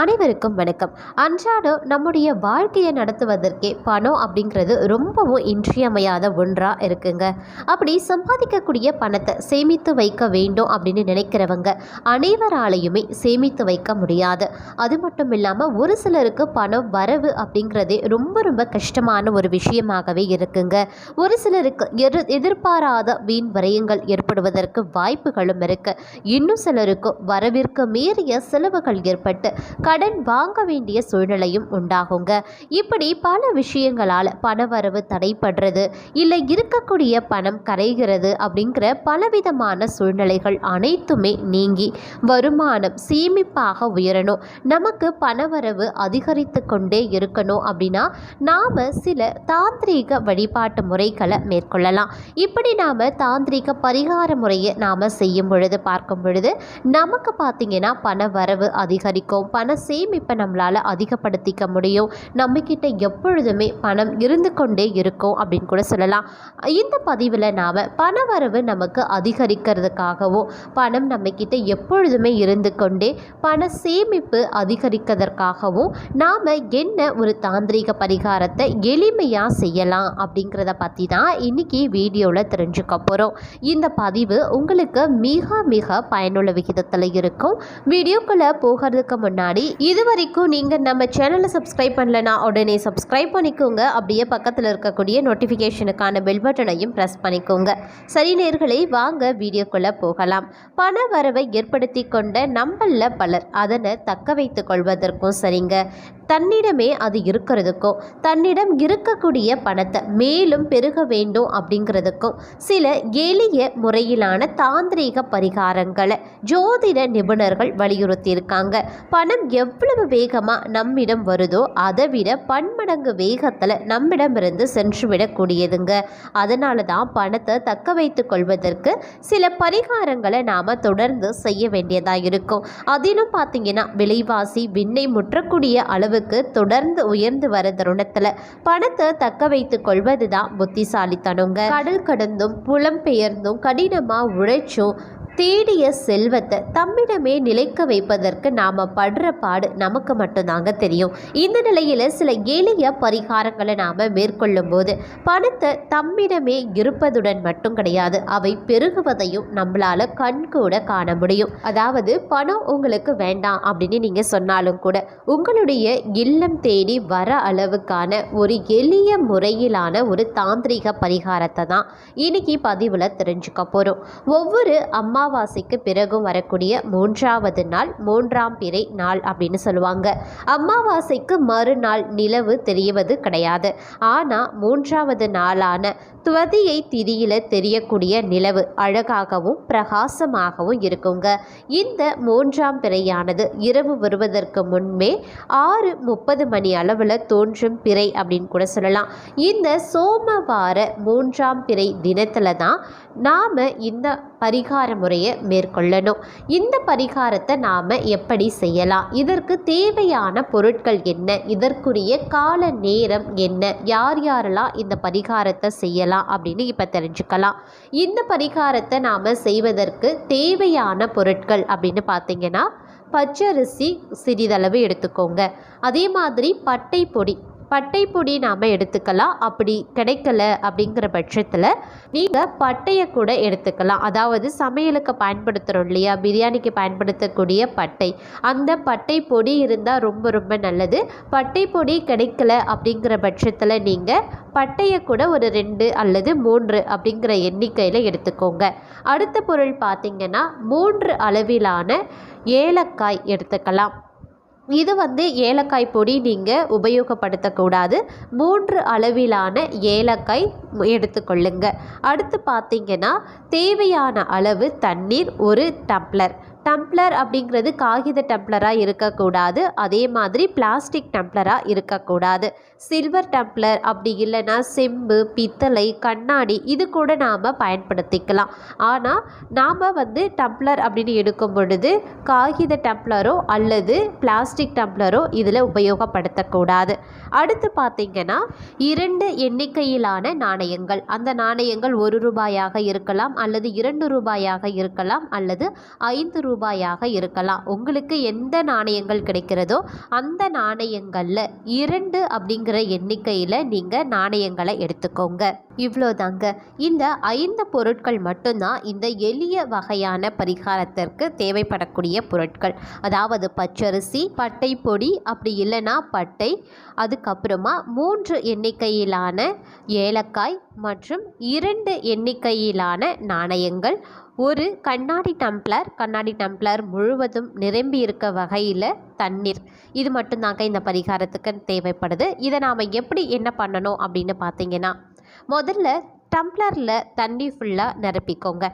அனைவருக்கும் வணக்கம். அன்றாடம் நம்முடைய வாழ்க்கையை நடத்துவதற்கே பணம் அப்படிங்கிறது ரொம்பவும் இன்றியமையாத ஒன்றாக இருக்குங்க. அப்படி சம்பாதிக்கக்கூடிய பணத்தை சேமித்து வைக்க வேண்டும் அப்படின்னு நினைக்கிறவங்க அனைவராலையுமே சேமித்து வைக்க முடியாது. அது மட்டும் இல்லாமல் ஒரு சிலருக்கு பணம் வரவு அப்படிங்கிறதே ரொம்ப ரொம்ப கஷ்டமான ஒரு விஷயமாகவே இருக்குங்க. ஒரு சிலருக்கு எதிர் எதிர்பாராத வீண் விரயங்கள் ஏற்படுவதற்கு வாய்ப்புகளும் இருக்கு. இன்னும் சிலருக்கு வரவிற்கு மீறிய செலவுகள் ஏற்பட்டு கடன் வாங்க வேண்டிய சூழ்நிலையும் உண்டாகுங்க. இப்படி பல விஷயங்களால் பணவரவு தடைப்படுறது இல்லை இருக்கக்கூடிய பணம் கரைகிறது அப்படிங்கிற பலவிதமான சூழ்நிலைகள் அனைத்துமே நீங்கி வருமானம் சேமிப்பாக உயரணும். நமக்கு பணவரவு அதிகரித்து கொண்டே இருக்கணும் அப்படின்னா நாம் சில தாந்திரீக வழிபாட்டு முறைகளை மேற்கொள்ளலாம். இப்படி நாம் தாந்திரீக பரிகார முறையை நாம் செய்யும் பொழுது பார்க்கும் பொழுது நமக்கு பார்த்தீங்கன்னா பண வரவு அதிகரிக்கும் பண சேமிப்பை நம்மளால் அதிகப்படுத்திக்க முடியும். நம்மக்கிட்ட எப்பொழுதுமே பணம் இருந்து கொண்டே இருக்கும் அப்படின்னு கூட சொல்லலாம். இந்த பதிவில் நாம் பண வரவு நமக்கு அதிகரிக்கிறதுக்காகவும் பணம் நம்மக்கிட்ட எப்பொழுதுமே இருந்து கொண்டே பண சேமிப்பு அதிகரிக்கிறதற்காகவும் நாம் என்ன ஒரு தாந்திரிக பரிகாரத்தை எளிமையாக செய்யலாம் அப்படிங்கிறத பற்றி தான் இன்னைக்கு வீடியோவில் தெரிஞ்சுக்க போகிறோம் இந்த பதிவு உங்களுக்கு மிக மிக பயனுள்ள விகிதத்தில் இருக்கும். வீடியோக்குள்ளே போகிறதுக்கு முன்னாடி இது வரைக்கும் நீங்கள் நம்ம சேனலை சப்ஸ்கிரைப் பண்ணலனா உடனே சப்ஸ்கிரைப் பண்ணிக்கோங்க. அப்படியே பக்கத்தில் இருக்கக்கூடிய நோட்டிஃபிகேஷனுக்கான பெல் பட்டனையும் ப்ரெஸ் பண்ணிக்கோங்க. சரி நேர்களை வாங்க வீடியோக்குள்ளே போகலாம். பண வரவை ஏற்படுத்தி கொண்ட நம்மள பலர் அதனை தக்க வைத்து கொள்வதற்கும் சரிங்க. தன்னிடமே அது இருக்கிறதுக்கும் தன்னிடம் இருக்கக்கூடிய பணத்தை மேலும் பெருக வேண்டும் அப்படிங்கிறதுக்கும் சில எளிய முறையிலான தாந்திரீக பரிகாரங்களை ஜோதிட நிபுணர்கள் வலியுறுத்தியிருக்காங்க. பணம் எவ்வளவு வேகமாக நம்மிடம் வருதோ அதை விட பன்மடங்கு வேகத்தில் நம்மிடமிருந்து சென்று விடக்கூடியதுங்க. அதனால தான் பணத்தை தக்க வைத்து கொள்வதற்கு சில பரிகாரங்களை நாம் தொடர்ந்து செய்ய வேண்டியதாக இருக்கும். அதிலும் பார்த்தீங்கன்னா விலைவாசி விண்ணை முற்றக்கூடிய அளவுக்கு தொடர்ந்து உயர்ந்து வர தருணத்தில் பணத்தை தக்க வைத்து கொள்வது தான் புத்திசாலித்தனங்க. கடல் கடந்தும் புலம்பெயர்ந்தும் கடினமாக உழைச்சும் தேடிய செல்வத்தை தம்மிடமே நிலைக்க வைப்பதற்கு நாம் படுற பாடு நமக்கு மட்டும்தாங்க தெரியும். இந்த நிலையில் சில எளிய பரிகாரங்களை நாம் மேற்கொள்ளும் போது பணத்தை தம்மிடமே இருப்பதுடன் மட்டும் கிடையாது அவை பெருகுவதையும் நம்மளால் கண்கூட காண முடியும். அதாவது பணம் உங்களுக்கு வேண்டாம் அப்படின்னு நீங்கள் சொன்னாலும் கூட உங்களுடைய இல்லம் தேடி வர அளவுக்கான ஒரு எளிய முறையிலான ஒரு தாந்திரிக பரிகாரத்தை தான் இன்னைக்கு பதிவில் தெரிஞ்சுக்க போகிறோம் ஒவ்வொரு அம்மா அமாவாசைக்கு பிறகும் வரக்கூடிய மூன்றாவது நாள் மூன்றாம் பிறை நாள் அப்படின்னு சொல்லுவாங்க. அமாவாசைக்கு மறுநாள் நிலவு தெரியவது கிடையாது. ஆனால் மூன்றாவது நாளான துவதியை திதியில தெரியக்கூடிய நிலவு அழகாகவும் பிரகாசமாகவும் இருக்குங்க. இந்த மூன்றாம் பிறையானது இரவு வருவதற்கு முன்பே ஆறு முப்பது மணி அளவில் தோன்றும் பிறை அப்படின்னு கூட சொல்லலாம். இந்த சோமவார மூன்றாம் பிறை தினத்தில் தான் நாம் இந்த பரிகார முறையை மேற்கொள்ளணும். இந்த பரிகாரத்தை நாம் எப்படி செய்யலாம்? இதற்கு தேவையான பொருட்கள் என்ன? இதற்குரிய கால நேரம் என்ன? யார் யாரெல்லாம் இந்த பரிகாரத்தை செய்யலாம் அப்படின்னு இப்போ தெரிஞ்சுக்கலாம். இந்த பரிகாரத்தை நாம் செய்வதற்கு தேவையான பொருட்கள் அப்படின்னு பார்த்தீங்கன்னா பச்சரிசி சிறிதளவு எடுத்துக்கோங்க. அதே மாதிரி பட்டை பொடி பட்டை பொடி நாம் எடுத்துக்கலாம். அப்படி கிடைக்கல அப்படிங்கிற பட்சத்தில் நீங்கள் பட்டையை கூட எடுத்துக்கலாம். அதாவது சமையலுக்கு பயன்படுத்துகிறோம் இல்லையா? பிரியாணிக்கு பயன்படுத்தக்கூடிய பட்டை. அந்த பட்டை பொடி இருந்தால் ரொம்ப ரொம்ப நல்லது. பட்டை பொடி கிடைக்கல அப்படிங்கிற பட்சத்தில் நீங்கள் பட்டையை கூட ஒரு ரெண்டு அல்லது மூன்று அப்படிங்கிற எண்ணிக்கையில் எடுத்துக்கோங்க. அடுத்த பொருள் பார்த்திங்கன்னா மூன்று அளவிலான ஏலக்காய் எடுத்துக்கலாம். இது வந்து ஏலக்காய் பொடி நீங்கள் உபயோகப்படுத்தக்கூடாது மூன்று அளவிலான ஏலக்காய் எடுத்துக்கொள்ளுங்க அடுத்து பார்த்திங்கன்னா தேவையான அளவு தண்ணீர் ஒரு டம்ளர். டம்ப்ளர் அப்படிங்கிறது காகித டம்ப்ளராக இருக்கக்கூடாது. அதே மாதிரி பிளாஸ்டிக் டம்ப்ளராக இருக்கக்கூடாது. சில்வர் டம்ப்ளர் அப்படி இல்லைன்னா செம்பு பித்தளை கண்ணாடி இது கூட நாம் பயன்படுத்திக்கலாம். ஆனால் நாம் வந்து டம்ப்ளர் அப்படின்னு எடுக்கும் பொழுது காகித டம்ப்ளரோ அல்லது பிளாஸ்டிக் டம்ப்ளரோ இதில் உபயோகப்படுத்தக்கூடாது. அடுத்து பார்த்திங்கன்னா இரண்டு எண்ணிக்கையிலான நாணயங்கள். அந்த நாணயங்கள் ஒரு ரூபாயாக இருக்கலாம் அல்லது இரண்டு ரூபாயாக இருக்கலாம் அல்லது ஐந்து ரூபாய் ரூபாயாக இருக்கலாம். உங்களுக்கு எந்த நாணயங்கள் கிடைக்கிறதோ அந்த நாணயங்களில் இரண்டு அப்படிங்கிற எண்ணிக்கையில் நீங்கள் நாணயங்களை எடுத்துக்கோங்க. இவ்வளோதாங்க. இந்த ஐந்து பொருட்கள் மட்டும்தான் இந்த எளிய வகையான பரிகாரத்திற்கு தேவைப்படக்கூடிய பொருட்கள். அதாவது பச்சரிசி பட்டை பொடி அப்படி இல்லைன்னா பட்டை அதுக்கப்புறமா மூன்று எண்ணிக்கையிலான ஏலக்காய் மற்றும் இரண்டு எண்ணிக்கையிலான நாணயங்கள் ஒரு கண்ணாடி டம்ளர் கண்ணாடி டம்ளர் முழுவதும் நிரம்பி இருக்க வகையில் தண்ணீர். இது மட்டும்தாங்க இந்த பரிகாரத்துக்கு தேவைப்படுது. இதை நாம் எப்படி என்ன பண்ணணும் அப்படின்னு பார்த்தீங்கன்னா முதல்ல டம்ளரில் தண்ணி ஃபுல்லாக நிரப்பிக்கோங்க.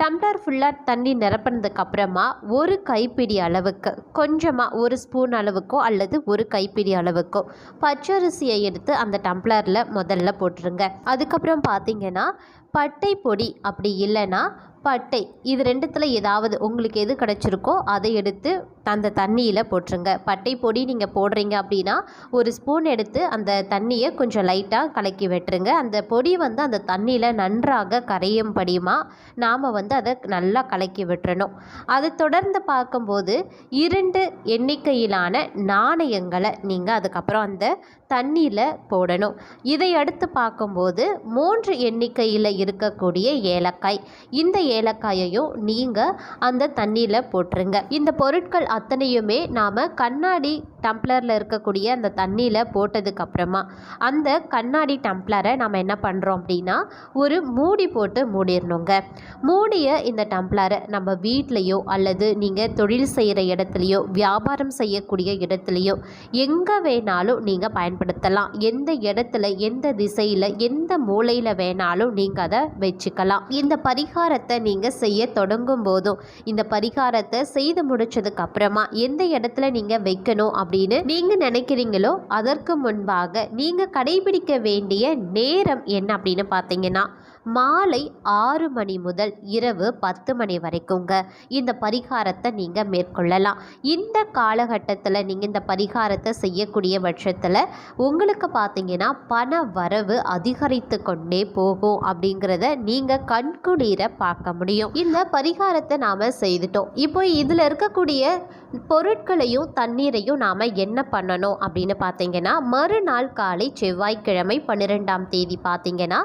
டம்ளர் ஃபுல்லாக தண்ணி நிரப்பினதுக்கப்புறமா ஒரு கைப்பிடி அளவுக்கு கொஞ்சமாக ஒரு ஸ்பூன் அளவுக்கோ அல்லது ஒரு கைப்பிடி அளவுக்கோ பச்சரிசியை எடுத்து அந்த டம்ளரில் முதல்ல போட்டுருங்க. அதுக்கப்புறம் பார்த்தீங்கன்னா பட்டை பொடி அப்படி இல்லைன்னா பட்டை இது ரெண்டுத்தில் ஏதாவது உங்களுக்கு எது கிடச்சிருக்கோ அதை எடுத்து அந்த தண்ணியில் போட்டுருங்க. பட்டை பொடி நீங்கள் போடுறீங்க அப்படின்னா ஒரு ஸ்பூன் எடுத்து அந்த தண்ணியை கொஞ்சம் லைட்டாக கலக்கி விட்டுருங்க. அந்த பொடி வந்து அந்த தண்ணியில் நன்றாக கரையும் படியுமா நாம் வந்து அதை நல்லா கலக்கி விட்டுறணும். அதை தொடர்ந்து பார்க்கும்போது இரண்டு எண்ணிக்கையிலான நாணயங்களை நீங்கள் அதுக்கப்புறம் அந்த தண்ணியில் போடணும். இதை அடுத்து பார்க்கும்போது மூன்று எண்ணிக்கையில் இருக்கக்கூடிய ஏலக்காய். இந்த ஏலக்காயையும் நீங்கள் அந்த தண்ணியில் போட்டுருங்க. இந்த பொருட்கள் அத்தனையுமே நாம் கண்ணாடி டம்ளரில் இருக்கக்கூடிய அந்த தண்ணியில் போட்டதுக்கப்புறமா அந்த கண்ணாடி டம்ளரை நம்ம என்ன பண்ணுறோம் அப்படின்னா ஒரு மூடி போட்டு மூடிடணுங்க. மூடிய இந்த டம்ளரை நம்ம வீட்லேயோ அல்லது நீங்கள் தொழில் செய்கிற இடத்துலையோ வியாபாரம் செய்யக்கூடிய இடத்துலையோ எங்கே வேணாலும் நீங்கள் பயன்படுத்தலாம். எந்த இடத்துல எந்த திசையில் எந்த மூலையில் வேணாலும் நீங்கள் அதை வச்சுக்கலாம். இந்த பரிகாரத்தை நீங்கள் செய்ய தொடங்கும் போதும் இந்த பரிகாரத்தை செய்து முடிச்சதுக்கு அப்புறமா எந்த இடத்துல நீங்கள் வைக்கணும் அப்படின்னு நீங்கள் நினைக்கிறீங்களோ அதற்கு முன்பாக நீங்கள் கடைபிடிக்க வேண்டிய நேரம் என்ன அப்படின்னு பார்த்தீங்கன்னா மாலை ஆறு மணி முதல் இரவு பத்து மணி வரைக்குங்க. இந்த பரிகாரத்தை நீங்கள் மேற்கொள்ளலாம். இந்த காலகட்டத்தில் நீங்கள் இந்த பரிகாரத்தை செய்யக்கூடிய பட்சத்தில் உங்களுக்கு பார்த்தீங்கன்னா பண வரவு அதிகரித்து கொண்டே போகும் அப்படிங்கிறத நீங்கள் கண்குளிர பார்க்க முடியும். இந்த பரிகாரத்தை நாம் செய்துட்டோம். இப்போ இதில் இருக்கக்கூடிய பொருட்களையும் தண்ணீரையும் நாம் என்ன பண்ணணும் அப்படின்னு பார்த்தீங்கன்னா மறுநாள் காலை செவ்வாய்க்கிழமை பன்னிரெண்டாம் தேதி பார்த்தீங்கன்னா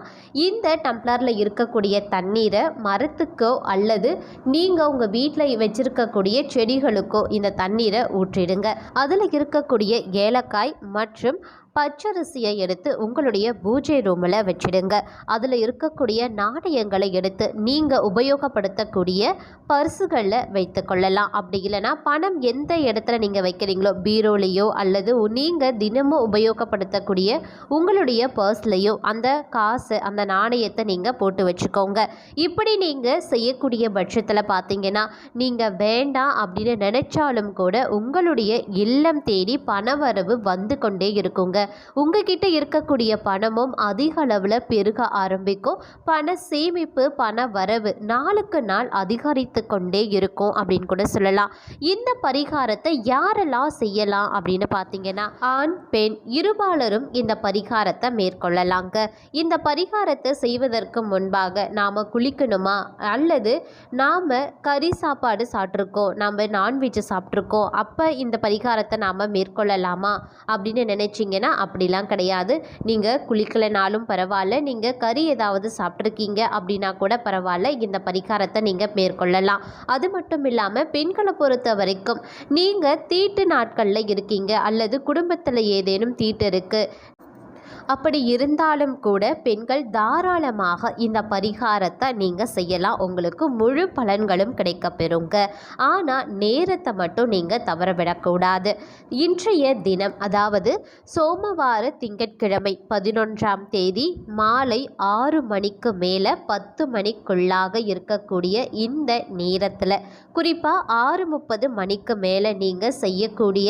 இந்த டம்ளரில் இருக்கக்கூடிய தண்ணீரை மரத்துக்கோ அல்லது நீங்கள் உங்கள் வீட்டில் வச்சுருக்கக்கூடிய செடிகளுக்கோ இந்த தண்ணீரை ஊற்றிடுங்க. அதில் இருக்கக்கூடிய ஏலக்காய் மற்றும் பச்சரிசியை எடுத்து உங்களுடைய பூஜை ரூமில் வச்சிடுங்க. அதில் இருக்கக்கூடிய நாணயங்களை எடுத்து நீங்கள் உபயோகப்படுத்தக்கூடிய பர்சுகளில் வைத்து கொள்ளலாம். அப்படி இல்லைன்னா பணம் எந்த இடத்துல நீங்கள் வைக்கிறீங்களோ பீரோலையோ அல்லது நீங்கள் தினமும் உபயோகப்படுத்தக்கூடிய உங்களுடைய பர்ஸ்லையோ அந்த காசு அந்த நாணயத்தை நீங்கள் போட்டு வச்சுக்கோங்க. இப்படி நீங்கள் செய்யக்கூடிய பட்சத்தில் பார்த்தீங்கன்னா நீங்கள் வேண்டாம் அப்படின்னு நினச்சாலும் கூட உங்களுடைய இல்லம் தேடி பணவரவு வந்து கொண்டே இருக்குங்க. உங்ககிட்ட இருக்கக்கூடிய பணமும் அதிக அளவில் பெருக ஆரம்பிக்கும். பண சேமிப்பு பண வரவு நாளுக்கு நாள் அதிகரித்து கொண்டே இருக்கும் அப்படின்னு கூட சொல்லலாம். இந்த பரிகாரத்தை யாரெல்லாம் செய்யலாம் அப்படின்னு பார்த்தீங்கன்னா ஆண் பெண் இருபாலரும் இந்த பரிகாரத்தை மேற்கொள்ளலாங்க. இந்த பரிகாரத்தை செய்வதற்கு முன்பாக நாம் குளிக்கணுமா? அல்லது நாம் கறி சாப்பாடு சாப்பிட்ருக்கோம் நம்ம நான்வெஜ் சாப்பிட்ருக்கோம் அப்போ இந்த பரிகாரத்தை நாம் மேற்கொள்ளலாமா அப்படின்னு நினச்சிங்கன்னா அப்படிலாம் கிடையாது. நீங்கள் குளிக்கலைனாலும் பரவாயில்ல. நீங்கள் கறி ஏதாவது சாப்பிட்ருக்கீங்க அப்படின்னா கூட பரவாயில்ல. இந்த பரிகாரத்தை நீங்கள் மேற்கொள்ளலாம். அது மட்டும் இல்லாமல் பெண்களை பொறுத்த வரைக்கும் நீங்கள் தீட்டு நாட்களில் இருக்கீங்க. அல்லது குடும்பத்தில் ஏதேனும் தீட்டு இருக்குது அப்படி இருந்தாலும் கூட பெண்கள் தாராளமாக இந்த பரிகாரத்தை நீங்கள் செய்யலாம். உங்களுக்கு முழு பலன்களும் கிடைக்க பெறுங்க ஆனால் நேரத்தை மட்டும் நீங்கள் தவறவிடக்கூடாது இன்றைய தினம் அதாவது சோமவார திங்கட்கிழமை பதினொன்றாம் தேதி மாலை ஆறு மணிக்கு மேலே பத்து மணிக்குள்ளாக இருக்கக்கூடிய இந்த நேரத்தில் குறிப்பாக ஆறு முப்பது மணிக்கு மேலே நீங்கள் செய்யக்கூடிய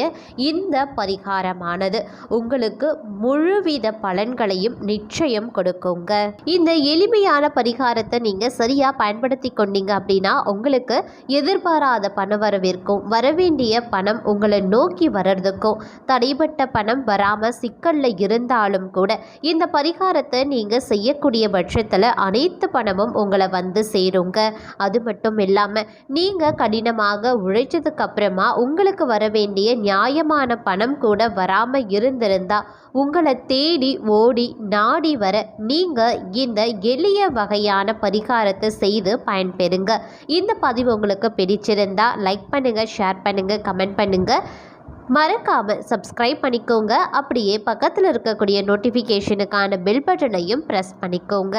இந்த பரிகாரமானது உங்களுக்கு முழுவித பலன்களையும் நிச்சயம் கொடுக்குங்க. இந்த எளிமையான பரிகாரத்தை நீங்கள் சரியாக பயன்படுத்தி கொண்டீங்க அப்படின்னா உங்களுக்கு எதிர்பாராத பண வரவிற்கும் வரவேண்டிய பணம் உங்களை நோக்கி வர்றதுக்கும் தடைபட்ட பணம் வராமல் சிக்கலில் இருந்தாலும் கூட இந்த பரிகாரத்தை நீங்கள் செய்யக்கூடிய பட்சத்தில் அனைத்து பணமும் உங்களை வந்து சேருங்க. அது மட்டும் இல்லாமல் நீங்கள் கடினமாக உழைச்சதுக்கு அப்புறமா உங்களுக்கு வர வேண்டிய நியாயமான பணம் கூட வராமல் இருந்திருந்தா உங்களை தேடி ஓடி நாடி வர நீங்கள் இந்த எளிய வகையான பரிகாரத்தை செய்து பயன்பெறுங்க. இந்த பதிவு உங்களுக்கு பிடிச்சிருந்தா லைக் பண்ணுங்கள் ஷேர் பண்ணுங்கள் கமெண்ட் பண்ணுங்கள் மறக்காமல் சப்ஸ்கிரைப் பண்ணிக்கோங்க. அப்படியே பக்கத்தில் இருக்கக்கூடிய நோட்டிஃபிகேஷனுக்கான பெல் பட்டனையும் ப்ரெஸ் பண்ணிக்கோங்க.